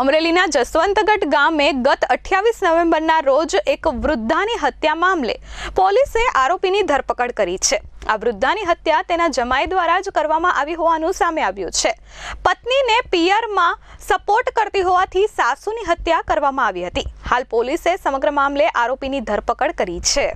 અમરેલીના જસવંતગઢ ગામે ગત અઠ્યાવીસ નવેમ્બરના રોજ એક વૃદ્ધાની હત્યા મામલે પોલીસે આરોપીની ધરપકડ કરી છે. આ વૃદ્ધાની હત્યા તેના જમાઈ દ્વારા જ કરવામાં આવી હોવાનું સામે આવ્યું છે. પત્નીને પિયરમાં સપોર્ટ કરતી હોવાથી સાસુની હત્યા કરવામાં આવી હતી. હાલ પોલીસે સમગ્ર મામલે આરોપીની ધરપકડ કરી છે.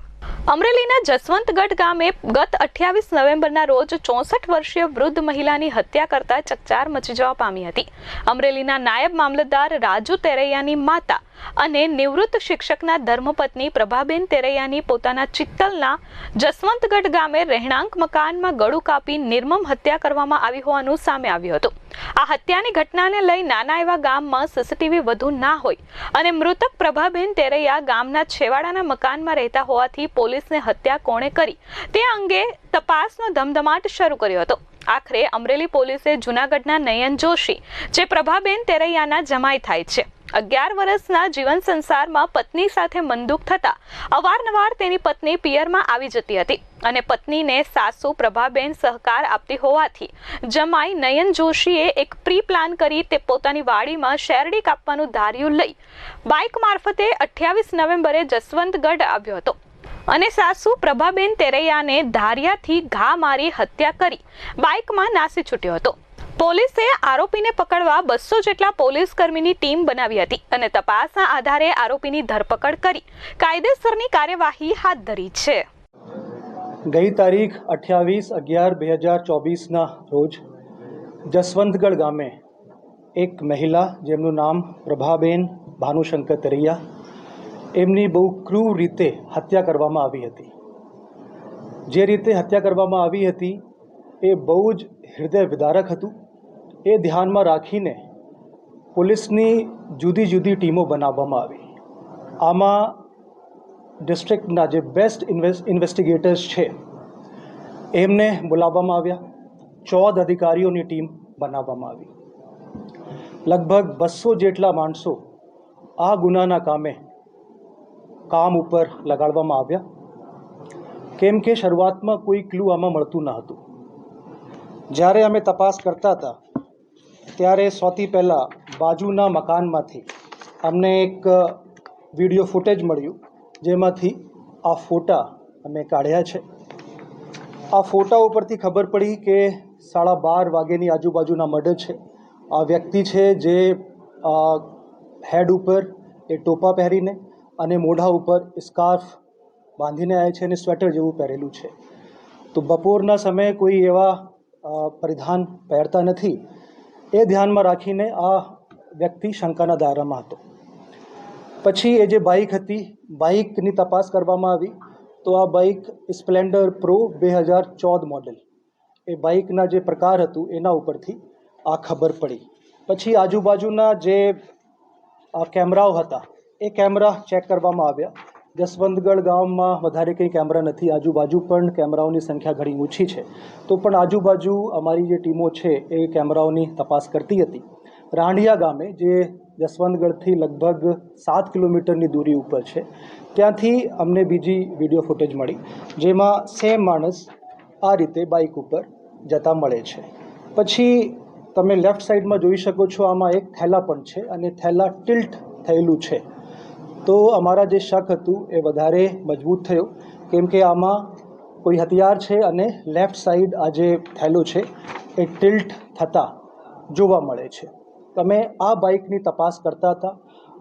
અમરેલીના જસવંતગઢ ગામે ગત અઠ્યાવીસ નવેમ્બરના રોજ ચોસઠ વર્ષીય વૃદ્ધ મહિલાની હત્યા કરતા ચકચાર મચી જવા પામી હતી. અમરેલીના નાયબ મામલતદાર રાજુ તેરૈયાની માતા અને નિવૃત્ત શિક્ષકના ધર્મપત્ની પ્રભાબેન તેરૈયાની પોતાના ચિત્તલના જસવંતગઢ ગામે રહેણાંક મકાનમાં ગળું કાપી નિર્મમ હત્યા કરવામાં આવી હોવાનું સામે આવ્યું હતું. આ હત્યાની ઘટનાને લઈ નાના એવા ગામમાં સીસીટીવી વધુ ના હોય અને મૃતક પ્રભાબેન તેરૈયા ગામના છેવાડાના મકાનમાં રહેતા હોવાથી પોલીસને હત્યા કોણે કરી તે અંગે તપાસનો ધમધમાટ શરૂ કર્યો હતો. આખરે અમરેલી પોલીસે જૂનાગઢના નયન જોશી, જે પ્રભાબેન તેરૈયાના જમાઈ થાય છે અગિયાર વર્ષના જીવન સંસારમાં પત્ની સાથે મંદુક થતા અવારનવાર તેની પત્ની પિયરમાં આવી જતી હતી અને પત્નીને સાસુ પ્રભાબેન સહકાર આપતી હોવાથી જમાઈ નયન જોશીએ એક પ્રી પ્લાન કરી તે પોતાની વાડીમાં શેરડી કાપવાનું ધાર્યું લઈ બાઇક મારફતે અઠ્યાવીસ નવેમ્બરે જસવંતગઢ આવ્યો હતો. અને સાસુ પ્રભાબેન તેરૈયાને ધારિયાથી ઘા મારી હત્યા કરી બાઇકમાં નાસી છૂટ્યો હતો. પોલીસે આરોપીને પકડવા બસો જેટલા પોલીસ કર્મીની ટીમ બનાવી હતી અને તપાસના આધારે આરોપીની ધરપકડ કરી. કાયદેસરની કાર્યવાહી હાથ ધરી છે. ગઈ તારીખ અઠ્યાવીસ અગિયાર બે હજાર ચોવીસના રોજ જસવંતગઢ ગામે એક મહિલા જેમનું નામ પ્રભાબેન ભાનુશંકર તરૈયા, એમની બહુ ક્રૂર રીતે હત્યા કરવામાં આવી હતી. જે રીતે હત્યા કરવામાં આવી હતી એ બહુ જ હૃદય વિદારક હતું. એ ધ્યાનમાં રાખીને પોલીસની જુદી જુદી ટીમો બનાવવામાં આવી. આમાં ડિસ્ટ્રિક્ટના જે બેસ્ટ ઇન્વેસ્ટિગેટર્સ છે, એમને બોલાવવામાં આવ્યા. ચૌદ અધિકારીઓની ટીમ બનાવવામાં આવી. લગભગ બસો જેટલા માણસો આ ગુનાના કામે કામ ઉપર લગાડવામાં આવ્યા. કેમ કે શરૂઆતમાં કોઈ ક્લુ આમાં મળતું ન હતું. જ્યારે અમે તપાસ કરતા હતા ત્યારે સૌથી પહેલાં બાજુના મકાનમાંથી અમને એક વીડિયો ફૂટેજ મળ્યું, જેમાંથી આ ફોટા અમે કાઢ્યા છે. આ ફોટા ઉપરથી ખબર પડી કે સાડા બાર વાગ્યાની આજુબાજુના મર્ડર છે. આ વ્યક્તિ છે જે હેડ ઉપર એ ટોપા પહેરીને અને મોઢા ઉપર સ્કાર્ફ બાંધીને આવે છે અને સ્વેટર જેવું પહેરેલું છે. તો બપોરના સમયે કોઈ એવા પરિધાન પહેરતા નથી. એ ધ્યાનમાં રાખીને આ વ્યક્તિ શંકાના દાયરામાં હતો. પછી એ જે બાઇક હતી, બાઇકની તપાસ કરવામાં આવી તો આ બાઇક સ્પ્લેન્ડર પ્રો બે હજાર ચૌદ મોડેલ. એ બાઇકના જે પ્રકાર હતું એના ઉપરથી આ ખબર પડી. પછી આજુબાજુના જે કેમેરાઓ હતા, એ કેમેરા ચેક કરવામાં આવ્યા. જસવંતગઢ ગામમાં વધારે કંઈ કેમેરા નથી, આજુબાજુ પણ કેમેરાઓની સંખ્યા ઘણી ઓછી છે. તો પણ આજુબાજુ અમારી જે ટીમો છે, એ કેમેરાઓની તપાસ કરતી હતી. રાંડિયા ગામે, જે જસવંતગઢથી લગભગ સાત કિલોમીટરની દૂરી ઉપર છે, ત્યાંથી અમને બીજી વીડિયો ફૂટેજ મળી, જેમાં સેમ માણસ આ રીતે બાઇક ઉપર જતા મળે છે. પછી તમે લેફ્ટ સાઈડમાં જોઈ શકો છો, આમાં એક થેલા પણ છે અને થેલા ટિલ્ટ થયેલું છે. તો અમારા જે શક હતું એ વધારે મજબૂત થયો. કેમ કે આમાં કોઈ હથિયાર છે અને લેફ્ટ સાઈડ આ જે થેલો છે એ ટિલ્ટ થતાં જોવા મળે છે. તમે આ બાઇકની તપાસ કરતા હતા?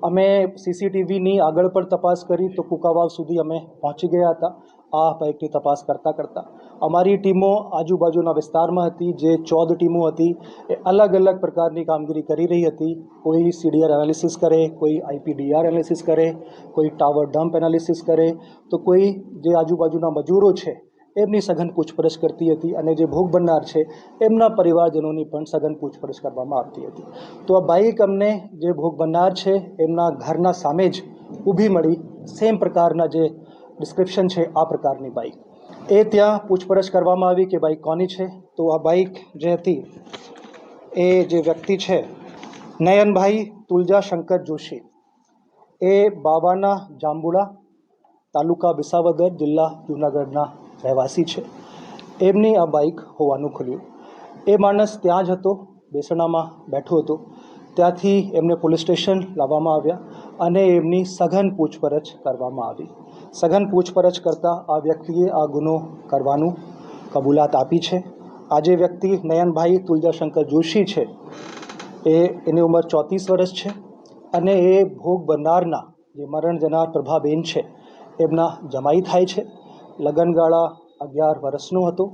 અમે સીસીટીવીની આગળ પણ તપાસ કરી તો કુકાવાવ સુધી અમે પહોંચી ગયા હતા, આ બાઇકની તપાસ કરતાં કરતાં. અમારી ટીમો આજુબાજુના વિસ્તારમાં હતી, જે ચૌદ ટીમો હતી, એ અલગ અલગ પ્રકારની કામગીરી કરી રહી હતી. કોઈ સીડીઆર એનાલિસિસ કરે, કોઈ આઈપીડીઆર એનાલિસિસ કરે, કોઈ ટાવર ડમ્પ એનાલિસિસ કરે. તો કોઈ જે આજુબાજુના મજૂરો છે એમની સઘન પૂછપરછ કરતી હતી અને જે ભોગ બનનાર છે, એમના પરિવારજનોની પણ સઘન પૂછપરછ કરવામાં આવતી હતી. તો આ બાઇક અમને જે ભોગ બનનાર છે, એમના ઘરના સામે જ ઊભી મળી. સેમ પ્રકારના જે ડિસ્ક્રિપ્શન છે, આ પ્રકારની બાઇક એ ત્યાં પૂછપરછ કરવામાં આવી કે બાઇક કોની છે? તો આ બાઇક જે હતી, એ જે વ્યક્તિ છે, નયનભાઈ તુલજા શંકર જોશી. એ બાવાના જાંબુડા તાલુકા વિસાવદર જિલ્લા જૂનાગઢના રહેવાસી છે. એમની આ બાઇક હોવાનું ખુલ્યું. એ માણસ ત્યાં જ હતો, બેસણામાં બેઠો હતો. ત્યાંથી એમને પોલીસ સ્ટેશન લાવવામાં આવ્યા અને એમની સઘન પૂછપરછ કરવામાં આવી. સઘન પૂછપરછ કરતાં આ વ્યક્તિએ આ ગુનો કરવાનું કબૂલાત આપી છે. આ જે વ્યક્તિ નયનભાઈ તુલજાશંકર જોશી છે, એ એની ઉંમર ચોત્રીસ વર્ષ છે અને એ ભોગ બનનારના જે મરણ જનાર પ્રભાબેન છે, એમના જમાઈ થાય છે. લગનગાળા અગિયાર વર્ષનું હતું.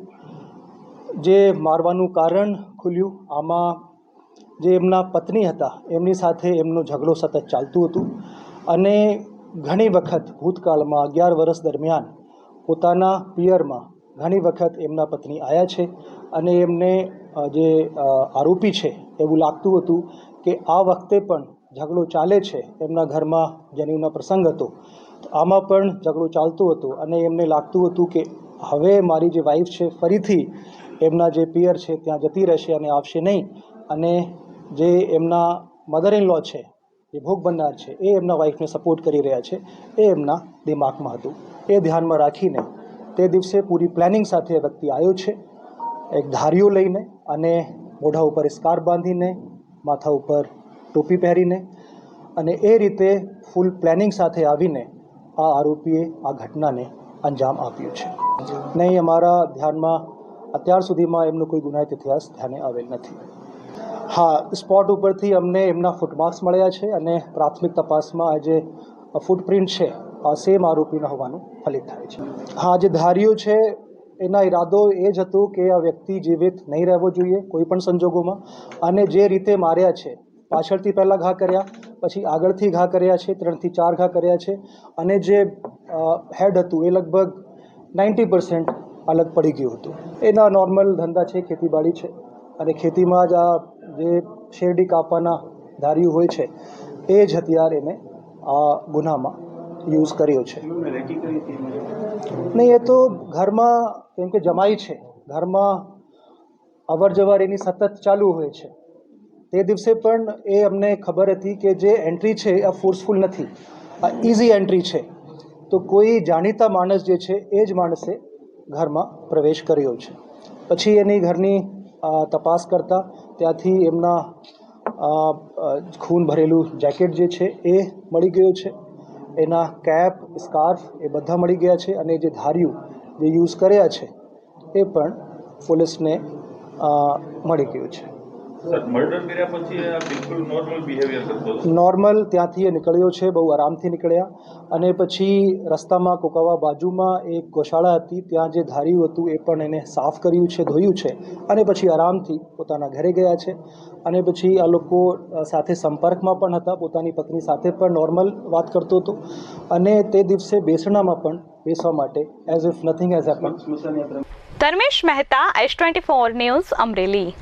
જે મારવાનું કારણ ખુલ્યું. આમાં જે એમના પત્ની હતા, એમની સાથે એમનો ઝઘડો સતત ચાલતું હતું અને ઘણી વખત ભૂતકાળમાં અગિયાર વર્ષ દરમિયાન પોતાના પિયરમાં ઘણી વખત એમના પત્ની આવ્યા છે અને એમને જે આરોપી છે એવું લાગતું હતું કે આ વખતે પણ ઝઘડો ચાલે છે એમના ઘરમાં જનીવનો પ્રસંગ હતો. આમાં પણ ઝઘડો ચાલતો હતો અને એમને લાગતું હતું કે હવે મારી જે વાઈફ છે ફરીથી એમના જે પિયર છે ત્યાં જતી રહેશે અને આવશે નહીં. અને જે એમના મધર ઇન લો છે, જે ભોગ બનનાર છે, એ એમના વાઈફને સપોર્ટ કરી રહ્યા છે. એ એમના દિમાગમાં હતું. એ ધ્યાનમાં રાખીને તે દિવસે પૂરી પ્લાનિંગ સાથે વ્યક્તિ આવ્યો છે. એક ધારીઓ લઈને અને મોઢા ઉપર સ્કાર બાંધીને, માથા ઉપર ટોપી પહેરીને અને એ રીતે ફૂલ પ્લાનિંગ સાથે આવીને આ આરોપીએ આ ઘટનાને અંજામ આપ્યો છે. નહીં, અમારા ધ્યાનમાં અત્યાર સુધીમાં એમનો કોઈ ગુનાહિત ઇતિહાસ ધ્યાને આવેલ નથી. હા, સ્પોટ ઉપરથી અમને એમના ફૂટમાર્ક્સ મળ્યા છે અને પ્રાથમિક તપાસમાં આ જે ફૂટપ્રિન્ટ છે, આ સેમ આરોપીના હોવાનું ફલિત થાય છે. હા, જે ધાર્યું છે, એના ઈરાદો એ જ હતો કે આ વ્યક્તિ જીવિત નહીં રહેવો જોઈએ કોઈ પણ સંજોગોમાં અને જે રીતે માર્યા છે, પાછળથી પહેલાં ઘા કર્યા પછી આગળથી ઘા કર્યા છે ત્રણથી ચાર ઘા કર્યા છે અને જે હેડ હતું એ લગભગ નાઇન્ટી પર્સન્ટ અલગ પડી ગયું હતું. એના નોર્મલ ધંધા છે ખેતીવાડી છે અને ખેતીમાં જ આ જે શેરડી કાપવાના ધાર્યું હોય છે એ જ હથિયાર એને આ ગુનામાં યુઝ કર્યો છે. નહીં એ તો ઘરમાં કેમ કે જમાઈ છે ઘરમાં અવર જવર એની સતત ચાલુ હોય છે. તે દિવસે પણ એ અમને ખબર હતી કે જે એન્ટ્રી છે આ ફોર્સફુલ નથી, આ ઇઝી એન્ટ્રી છે. તો કોઈ જાણીતા માણસ જે છે એ જ માણસે ઘરમાં પ્રવેશ કર્યો છે. પછી એની ઘરની તપાસ કરતાં ત્યાંથી એમના ખૂન ભરેલું જેકેટ જે છે એ મળી ગયું છે. એના કેપ સ્કાર્ફ એ બધા મળી ગયા છે અને જે ધાર્યું જે યુઝ કર્યા છે એ પણ પોલીસને મળી ગયું છે. સર મર્ડર કર્યા પછી આ બિલકુલ નોર્મલ બિહેવિયર કરતો હતો નોર્મલ ત્યાંથી એ નીકળ્યો છે બહુ આરામથી નીકળ્યા. અને પછી રસ્તામાં કોકાવા બાજુમાં એક ગોશાળા હતી ત્યાં જે ધાર્યું હતું એ પણ એને સાફ કર્યું છે ધોયું છે. અને પછી આરામથી પોતાના ઘરે ગયા છે. અને પછી આ લોકો સાથે સંપર્કમાં પણ હતા પોતાની પત્ની સાથે પણ નોર્મલ વાત કરતો હતો. અને તે દિવસે બેસણામાં પણ બેસવા માટે as if nothing as happen Dharmesh Mehta S twenty four news Amreli.